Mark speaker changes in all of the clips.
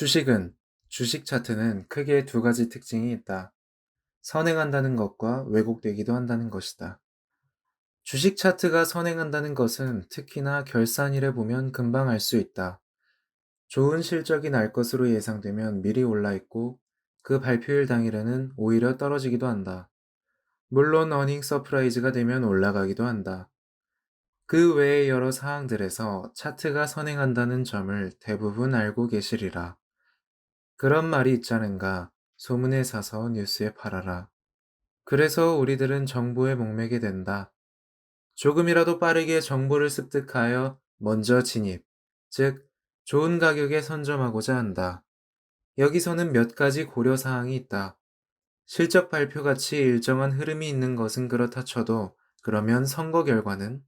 Speaker 1: 주식은, 주식 차트는 크게 두 가지 특징이 있다. 선행한다는 것과 왜곡되기도 한다는 것이다. 주식 차트가 선행한다는 것은 특히나 결산일에 보면 금방 알 수 있다. 좋은 실적이 날 것으로 예상되면 미리 올라 있고 그 발표일 당일에는 오히려 떨어지기도 한다. 물론 어닝 서프라이즈가 되면 올라가기도 한다. 그 외의 여러 사항들에서 차트가 선행한다는 점을 대부분 알고 계시리라. 그런 말이 있자는가. 소문에 사서 뉴스에 팔아라. 그래서 우리들은 정보에 목매게 된다. 조금이라도 빠르게 정보를 습득하여 먼저 진입, 즉, 좋은 가격에 선점하고자 한다. 여기서는 몇 가지 고려사항이 있다. 실적 발표 같이 일정한 흐름이 있는 것은 그렇다 쳐도 그러면 선거 결과는?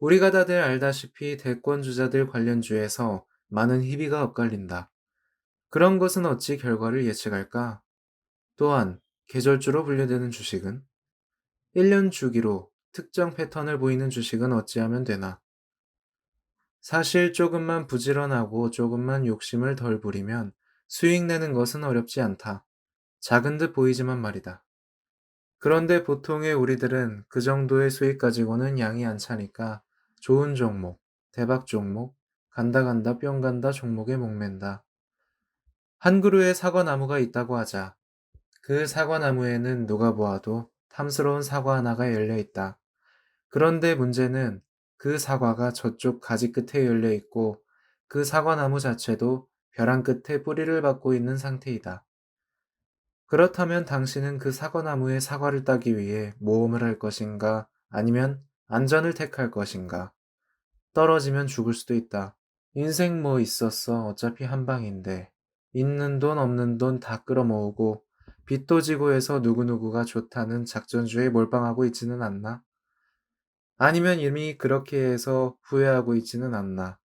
Speaker 1: 우리가 다들 알다시피 대권 주자들 관련주에서 많은 희비가 엇갈린다. 그런 것은 어찌 결과를 예측할까? 또한 계절주로 분류되는 주식은 1년 주기로 특정 패턴을 보이는 주식은 어찌하면 되나? 사실 조금만 부지런하고 조금만 욕심을 덜 부리면 수익 내는 것은 어렵지 않다. 작은 듯 보이지만 말이다. 그런데 보통의 우리들은 그 정도의 수익 가지고는 양이 안 차니까 좋은 종목, 대박 종목, 간다 간다 뿅 간다 종목에 목맨다. 한 그루의 사과나무가 있다고 하자. 그 사과나무에는 누가 보아도 탐스러운 사과 하나가 열려 있다. 그런데 문제는 그 사과가 저쪽 가지 끝에 열려 있고 그 사과나무 자체도 벼랑 끝에 뿌리를 받고 있는 상태이다. 그렇다면 당신은 그 사과나무의 사과를 따기 위해 모험을 할 것인가 아니면 안전을 택할 것인가? 떨어지면 죽을 수도 있다. 인생 뭐 있었어. 어차피 한 방인데. 있는 돈 없는 돈 다 끌어모으고 빚도 지고 해서 누구누구가 좋다는 작전주에 몰빵하고 있지는 않나? 아니면 이미 그렇게 해서 후회하고 있지는 않나?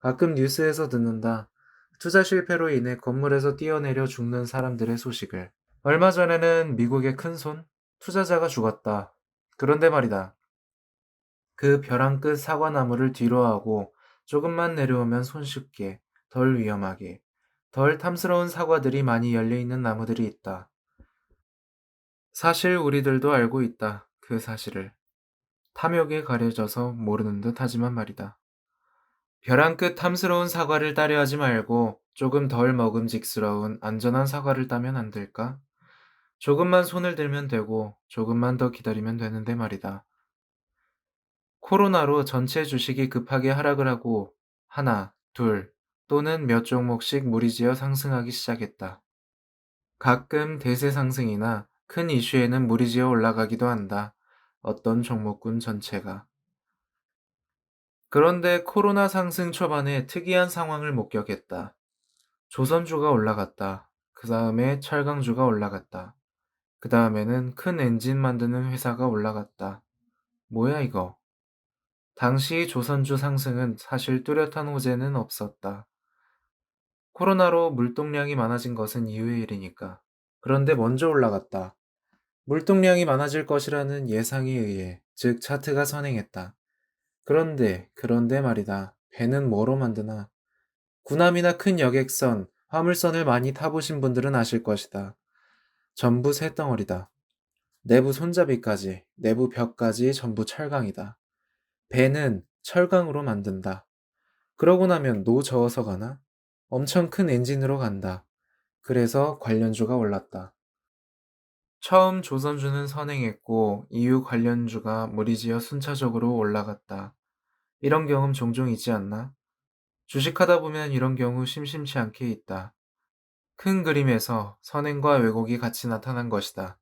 Speaker 1: 가끔 뉴스에서 듣는다. 투자 실패로 인해 건물에서 뛰어내려 죽는 사람들의 소식을. 얼마 전에는 미국의 큰손 투자자가 죽었다. 그런데 말이다. 그 벼랑 끝 사과나무를 뒤로 하고 조금만 내려오면 손쉽게, 덜 위험하게, 덜 탐스러운 사과들이 많이 열려있는 나무들이 있다. 사실 우리들도 알고 있다. 그 사실을. 탐욕에 가려져서 모르는 듯 하지만 말이다. 벼랑 끝 탐스러운 사과를 따려 하지 말고 조금 덜 먹음직스러운 안전한 사과를 따면 안 될까? 조금만 손을 들면 되고 조금만 더 기다리면 되는데 말이다. 코로나로 전체 주식이 급하게 하락을 하고 하나, 둘, 또는 몇 종목씩 무리지어 상승하기 시작했다. 가끔 대세 상승이나 큰 이슈에는 무리지어 올라가기도 한다. 어떤 종목군 전체가. 그런데 코로나 상승 초반에 특이한 상황을 목격했다. 조선주가 올라갔다. 그 다음에 철강주가 올라갔다. 그 다음에는 큰 엔진 만드는 회사가 올라갔다. 뭐야 이거? 당시 조선주 상승은 사실 뚜렷한 호재는 없었다. 코로나로 물동량이 많아진 것은 이후의 일이니까. 그런데 먼저 올라갔다. 물동량이 많아질 것이라는 예상에 의해, 즉 차트가 선행했다. 그런데, 그런데 말이다. 배는 뭐로 만드나? 군함이나 큰 여객선, 화물선을 많이 타보신 분들은 아실 것이다. 전부 쇳덩어리다. 내부 손잡이까지, 내부 벽까지 전부 철강이다. 배는 철강으로 만든다. 그러고 나면 노 저어서 가나? 엄청 큰 엔진으로 간다. 그래서 관련주가 올랐다. 처음 조선주는 선행했고 이후 관련주가 무리지어 순차적으로 올라갔다. 이런 경험 종종 있지 않나? 주식하다 보면 이런 경우 심심치 않게 있다. 큰 그림에서 선행과 왜곡이 같이 나타난 것이다.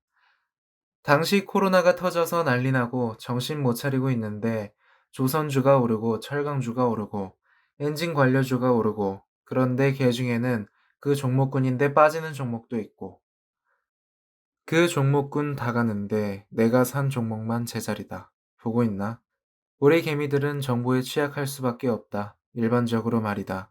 Speaker 1: 당시 코로나가 터져서 난리 나고 정신 못 차리고 있는데 조선주가 오르고 철강주가 오르고 엔진 관료주가 오르고 그런데 개 중에는 그 종목군인데 빠지는 종목도 있고 그 종목군 다 가는데 내가 산 종목만 제자리다. 보고 있나? 우리 개미들은 정보에 취약할 수밖에 없다. 일반적으로 말이다.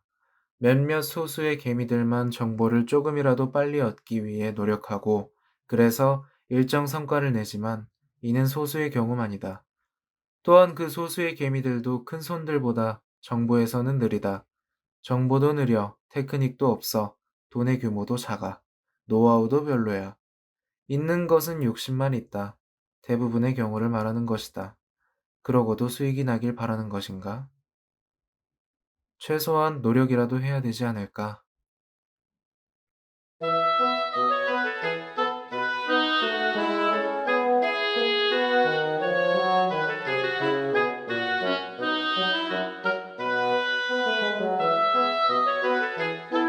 Speaker 1: 몇몇 소수의 개미들만 정보를 조금이라도 빨리 얻기 위해 노력하고 그래서 일정 성과를 내지만 이는 소수의 경우만이다. 또한 그 소수의 개미들도 큰 손들보다 정보에서는 느리다. 정보도 느려 테크닉도 없어. 돈의 규모도 작아. 노하우도 별로야. 있는 것은 욕심만 있다. 대부분의 경우를 말하는 것이다. 그러고도 수익이 나길 바라는 것인가? 최소한 노력이라도 해야 되지 않을까? Thank you.